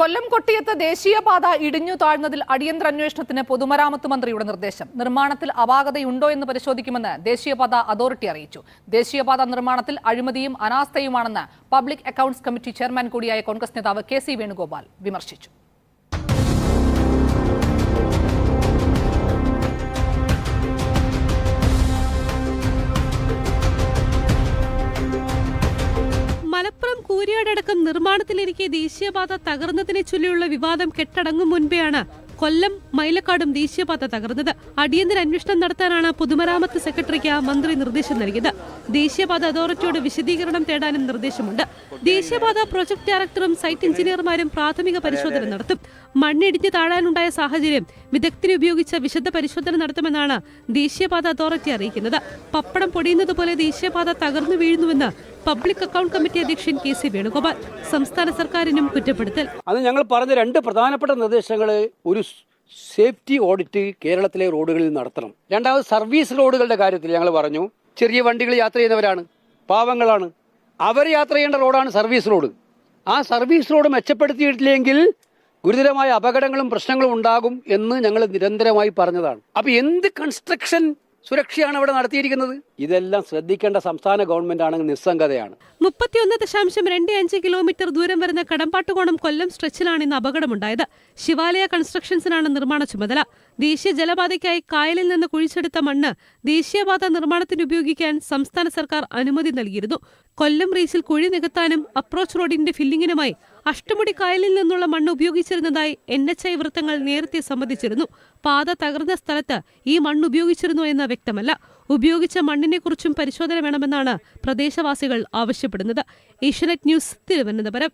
കൊല്ലം കൊട്ടിയത്ത് ദേശീയപാത ഇടിഞ്ഞു താഴ്ന്നതിൽ അടിയന്തര അന്വേഷണത്തിന് പൊതുമരാമത്ത് മന്ത്രിയുടെ നിർദ്ദേശം. നിർമ്മാണത്തിൽ അപാകതയുണ്ടോ എന്ന് പരിശോധിക്കുമെന്ന് ദേശീയപാത അതോറിറ്റി അറിയിച്ചു. ദേശീയപാത നിർമ്മാണത്തിൽ അഴിമതിയും അനാസ്ഥയുമാണെന്ന് പബ്ലിക് അക്കൌണ്ട്സ് കമ്മിറ്റി ചെയർമാൻ കൂടിയായ കോൺഗ്രസ് നേതാവ് കെ സി വേണുഗോപാൽ വിമർശിച്ചു. അടക്കം നിർമ്മാണത്തിലിരിക്കെ ദേശീയപാത തകർന്നതിനെ ചൊല്ലിയുള്ള വിവാദം കെട്ടടങ്ങും മുൻപെയാണ് കൊല്ലം മൈലക്കാടും ദേശീയപാത തകർന്നത്. അടിയന്തര അന്വേഷണം നടത്താനാണ് പൊതുമരാമത്ത് സെക്രട്ടറിക്ക് മന്ത്രി നിർദ്ദേശം നൽകിയത്. ദേശീയപാത അതോറിറ്റിയോട് വിശദീകരണം തേടാനും നിർദ്ദേശമുണ്ട്. ദേശീയപാത പ്രൊജക്ട് ഡയറക്ടറും സൈറ്റ് എഞ്ചിനീയർമാരും പ്രാഥമിക പരിശോധന നടത്തും. മണ്ണിടിഞ്ഞ് താഴാനുണ്ടായ സാഹചര്യം വിദഗ്ധരെ ഉപയോഗിച്ച വിശദ പരിശോധന നടത്തുമെന്നാണ് ദേശീയപാത അതോറിറ്റി അറിയിക്കുന്നത്. പപ്പടം പൊടിയുന്നതുപോലെ ദേശീയപാത തകർന്നു വീഴുന്നുവെന്ന് പബ്ലിക് അക്കൗണ്ട് കമ്മിറ്റി അധ്യക്ഷൻ കെ സി വേണുഗോപാൽ സംസ്ഥാന സർക്കാരിനും കുറ്റപ്പെടുത്തൽ. അത് ഞങ്ങൾ പറഞ്ഞ രണ്ട് പ്രധാനപ്പെട്ട നിർദ്ദേശങ്ങൾ ഒരു സേഫ്റ്റി ഓഡിറ്റ് കേരളത്തിലെ റോഡുകളിൽ നടത്തണം. രണ്ടാമത് സർവീസ് റോഡുകളുടെ കാര്യത്തിൽ ഞങ്ങൾ പറഞ്ഞു. ചെറിയ വണ്ടികൾ യാത്ര ചെയ്യുന്നവരാണ് പാവങ്ങളാണ്. അവർ യാത്ര ചെയ്യേണ്ട റോഡാണ് സർവീസ് റോഡ്. ആ സർവീസ് റോഡ് മെച്ചപ്പെടുത്തിയിട്ടില്ലെങ്കിൽ ഗുരുതരമായ അപകടങ്ങളും പ്രശ്നങ്ങളും ഉണ്ടാകും എന്ന് ഞങ്ങൾ നിരന്തരമായി പറഞ്ഞതാണ്. അപ്പോൾ എന്ത് കൺസ്ട്രക്ഷൻ സുരക്ഷയാണ് അവിടെ നടത്തിയിരിക്കുന്നത്. ഇതെല്ലാം ശ്രദ്ധിക്കേണ്ട സംസ്ഥാന ഗവൺമെന്റ് ആണെങ്കിൽ നിസ്സംഗതയാണ്. മുപ്പത്തിയൊന്ന് ദശാംശം രണ്ട് അഞ്ച് കിലോമീറ്റർ ദൂരം വരുന്ന കടമ്പാട്ടുകോണം കൊല്ലം സ്ട്രെച്ചിലാണ് ഇന്ന് അപകടമുണ്ടായത്. ശിവാലയ കൺസ്ട്രക്ഷൻസിനാണ് നിർമ്മാണ ചുമതല. ദേശീയ ജലപാതയ്ക്കായി കായലിൽ നിന്ന് കുഴിച്ചെടുത്ത മണ്ണ് ദേശീയപാത നിർമ്മാണത്തിന് ഉപയോഗിക്കാൻ സംസ്ഥാന സർക്കാർ അനുമതി നൽകിയിരുന്നു. കൊല്ലം റീസിൽ കുഴി നികത്താനും അപ്രോച്ച് റോഡിന്റെ ഫില്ലിങ്ങിനുമായി അഷ്ടമുടി കായലിൽ നിന്നുള്ള മണ്ണ് ഉപയോഗിച്ചിരുന്നതായി എൻ എച്ച് ഐ വൃത്തങ്ങൾ നേരത്തെ സമ്മതിച്ചിരുന്നു. പാത തകർന്ന സ്ഥലത്ത് ഈ മണ്ണ് ഉപയോഗിച്ചിരുന്നു എന്ന് വ്യക്തമല്ല. ഉപയോഗിച്ച മണ്ണിനെക്കുറിച്ചും പരിശോധന വേണമെന്നാണ് പ്രദേശവാസികൾ ആവശ്യപ്പെടുന്നത്. ഏഷ്യനെറ്റ് ന്യൂസ് തിരുവനന്തപുരം.